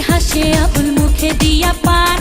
হাসে আবুল মুখে দিয়া পান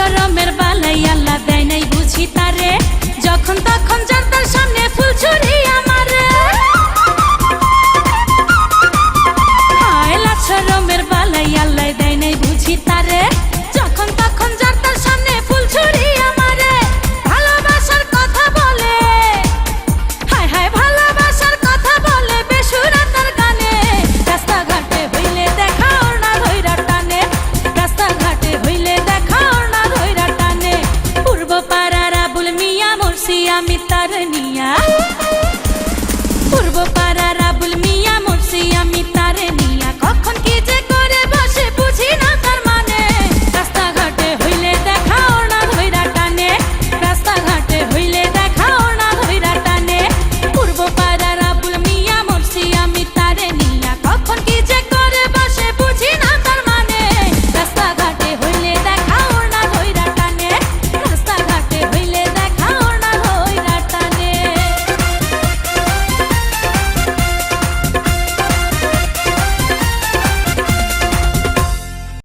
শরমের বালাই আল্লাহ দেয় নাই বুঝি তারে।